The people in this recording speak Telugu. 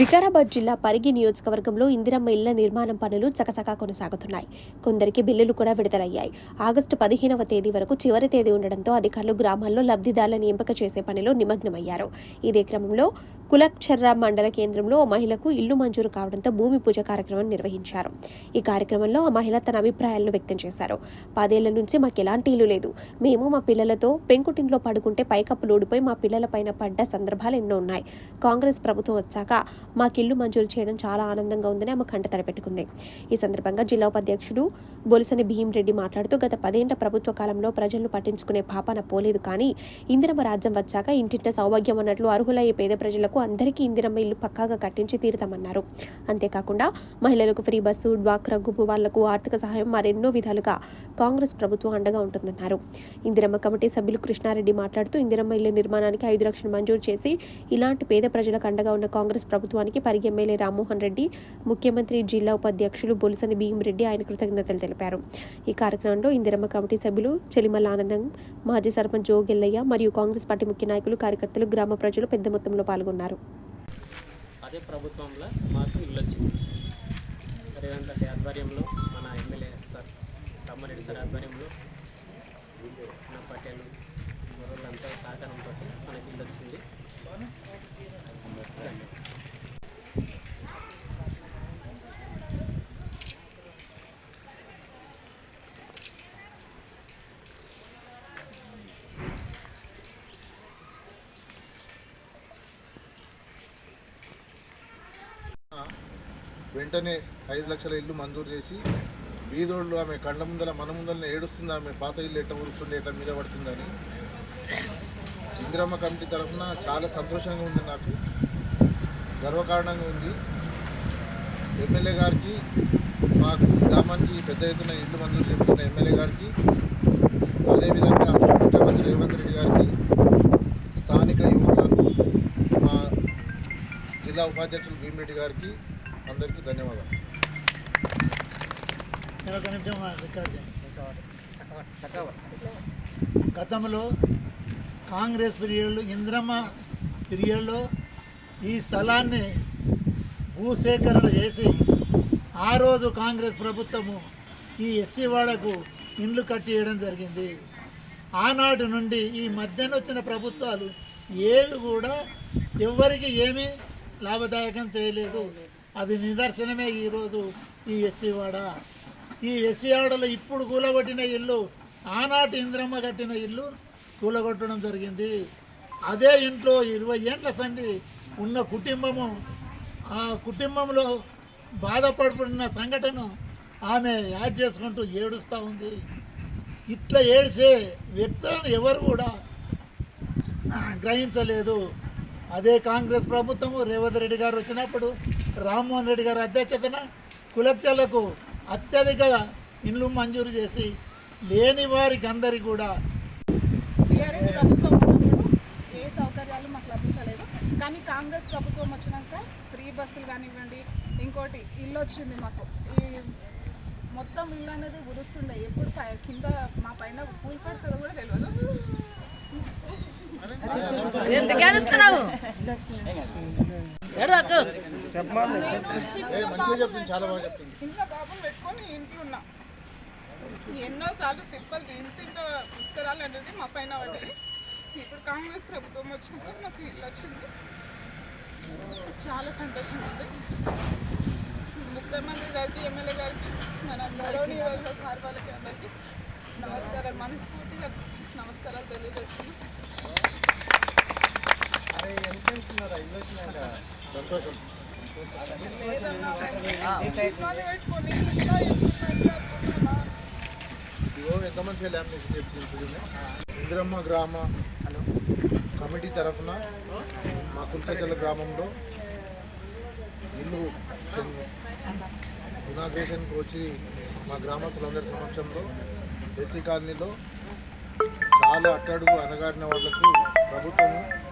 వికారాబాద్ జిల్లా పరిగి నియోజకవర్గంలో ఇందిరమ్మ ఇళ్ళ నిర్మాణం పనులు చకచకా కొనసాగుతున్నాయి. కొందరికి బిల్లులు కూడా విడుదలయ్యాయి. ఆగస్టు పదిహేనవ తేదీ వరకు చివరి తేదీ ఉండడంతో అధికారులు గ్రామాల్లో లబ్ధిదారులను ఎంపిక చేసే పనిలో నిమగ్నమయ్యారు. ఇదే క్రమంలో కులక్షర్ర మండల కేంద్రంలో మహిళకు ఇల్లు మంజూరు కావడంతో భూమి పూజ కార్యక్రమం నిర్వహించారు. ఈ కార్యక్రమంలో ఆ మహిళ తన అభిప్రాయాలను వ్యక్తం చేశారు. పదేళ్ళ నుంచి మాకు ఎలాంటి ఇల్లు లేదు. మేము మా పిల్లలతో పెంకుటింట్లో పడుకుంటే పైకప్పులు ఊడిపోయి మా పిల్లల పైన పడ్డ సందర్భాలు ఎన్నో ఉన్నాయి. కాంగ్రెస్ ప్రభుత్వం వచ్చాక మాకు ఇల్లు మంజూరు చేయడం చాలా ఆనందంగా ఉందని ఆమె కంట తలపెట్టుకుంది ఈ సందర్భంగా జిల్లా ఉపాధ్యక్షుడు బొలిసని భీమరెడ్డి మాట్లాడుతూ గత పదేంట ప్రభుత్వ కాలంలో ప్రజలను పట్టించుకునే పాపన పోలేదు కానీ ఇందిరమ్మ రాజ్యం వచ్చాక ఇంటింట సౌభాగ్యం అన్నట్లు అర్హులయ్యే పేద ప్రజలకు అందరికీ ఇందిరమ్మ ఇల్లు పక్కాగా కట్టించి తీరుతామన్నారు. అంతేకాకుండా మహిళలకు ఫ్రీ బస్సు డ్వాక్రా గుంపు వాళ్ళకు ఆర్థిక సహాయం మరెన్నో విధాలుగా కాంగ్రెస్ ప్రభుత్వం అండగా ఉంటుందన్నారు. ఇందిరమ్మ కమిటీ సభ్యులు కృష్ణారెడ్డి మాట్లాడుతూ ఇందిరమ్మ ఇళ్ళ నిర్మాణానికి ఐదు లక్షలు మంజూరు చేసి ఇలాంటి పేద ప్రజలకు అండగా ఉన్న కాంగ్రెస్ ప్రభుత్వం ప్రభుత్వానికి పరిగి ఎమ్మెల్యే రామ్మోహన్ రెడ్డి ముఖ్యమంత్రి జిల్లా ఉపాధ్యక్షులు బొలిసని భీమిరెడ్డి ఆయన కృతజ్ఞతలు తెలిపారు. ఈ కార్యక్రమంలో ఇందిరమ్మ కమిటీ సభ్యులు చెలిమల్ల ఆనందం మాజీ సర్పంచ్ జోగెల్లయ్య మరియు కాంగ్రెస్ పార్టీ ముఖ్య నాయకులు కార్యకర్తలు గ్రామ ప్రజలు పెద్ద మొత్తంలో పాల్గొన్నారు. అదే ప్రభుత్వంలో మాకు ఇల్లు వచ్చింది. రేవంత్ రెడ్డి ఆధ్వర్యంలో మన ఎమ్మెల్యే సార్ తమ్మారెడ్డి సార్ ఆధ్వర్యంలో మన పటేలు గొర్రెలంతా సహకారంతో మనకి ఇల్లు వచ్చింది. వెంటనే ఐదు లక్షల ఇల్లు మంజూరు చేసి బీదోళ్ళు ఆమె కండ ముందల మన ముందలనే ఏడుస్తుంది ఆమె పాత ఇల్లు ఎట్ట ఊరుస్తుంది ఎట్ట మీద పడుతుందని. ఇందిరమ్మ కమిటీ తరఫున చాలా సంతోషంగా ఉంది నాకు. గర్వకారణంగా ఉంది. ఎమ్మెల్యే గారికి మాకు గ్రామానికి పెద్ద ఎత్తున ఇల్లు మంజూరు చేస్తున్న ఎమ్మెల్యే గారికి అదేవిధంగా ముఖ్యమంత్రి రేవంత్ రెడ్డి గారికి స్థానిక యువకులకు మా జిల్లా ఉపాధ్యక్షులు భీమిరెడ్డి గారికి అందరికీ ధన్యవాదాలు. నిమిషం గతంలో కాంగ్రెస్ పీరియడ్లో ఇంద్రమ్మ పీరియడ్లో ఈ స్థలాన్ని భూసేకరణ చేసి ఆ రోజు కాంగ్రెస్ ప్రభుత్వము ఈ ఎస్సీ వాడకు ఇండ్లు కట్టియడం జరిగింది. ఆనాటి నుండి ఈ మధ్యన వచ్చిన ప్రభుత్వాలు ఏవి కూడా ఎవరికి ఏమీ లాభదాయకం చేయలేదు. అది నిదర్శనమే ఈరోజు ఈ ఎస్సీవాడ ఈ ఎస్సీవాడలో ఇప్పుడు కూలగొట్టిన ఇల్లు ఆనాటి ఇంద్రమ్మ కట్టిన ఇల్లు కూలగొట్టడం జరిగింది. అదే ఇంట్లో ఇరవై ఏండ్ల సంధి ఉన్న కుటుంబము ఆ కుటుంబంలో బాధపడుతున్న సంఘటన ఆమె యాద్ చేసుకుంటూ ఏడుస్తూ ఉంది. ఇట్లా ఏడ్చే వ్యక్తులను ఎవరు కూడా గ్రహించలేదు. అదే కాంగ్రెస్ ప్రభుత్వము రేవంత్ రెడ్డి గారు వచ్చినప్పుడు రామ్మోహన్ రెడ్డి గారు అధ్యక్షతన కులత్యాలకు అత్యధిక ఇండ్లు మంజూరు చేసి లేని వారికి అందరికీ కూడా టీఆర్ఎస్ ప్రభుత్వం ఉన్నప్పుడు ఏ సౌకర్యాలు మాకు లభించలేదు. కానీ కాంగ్రెస్ ప్రభుత్వం వచ్చినాక ఫ్రీ బస్సులు కానివ్వండి ఇంకోటి ఇల్లు వచ్చింది మాకు. ఈ మొత్తం ఇల్లు అనేది ఉరుస్తుండే ఎప్పుడు పై కింద మా పైన కూల్ పడుతుందో కూడా తెలియదు ఏ మంచిగా చెప్తుంది చాలా బాగా చెప్తుంది చిన్న పాపం పెట్టుకొని ఇంట్లో ఉన్నా. ఎన్నోసార్లు తిప్పలు ఇంత ఇంత పుష్కరాలు అనేది మా పైన పడ్డది. ఇప్పుడు కాంగ్రెస్ ప్రభుత్వం వచ్చినాక మాకు ఇల్లు వచ్చింది. చాలా సంతోషంగా ఉంది. ముఖ్యమంత్రి గారికి ఎమ్మెల్యే గారికి మన గౌరవనీయ సార్ వాళ్ళకి అందరికీ నమస్కారాలు మనస్ఫూర్తిగా నమస్కారాలు తెలియజేస్తున్నాను ఎంత మంచిగా లామినేషన్ చెప్తుంది ఇంద్రమ్మ గ్రామ కమిటీ తరఫున మా కుంటచల్ల గ్రామంలో ఇల్లు ఇనాగ్రేషన్కి వచ్చి మా గ్రామస్తులందరి సమక్షంలో ఎస్సీ కాలనీలో చాలా అట్టడుగు అనగాడిన వాళ్ళకు ప్రభుత్వము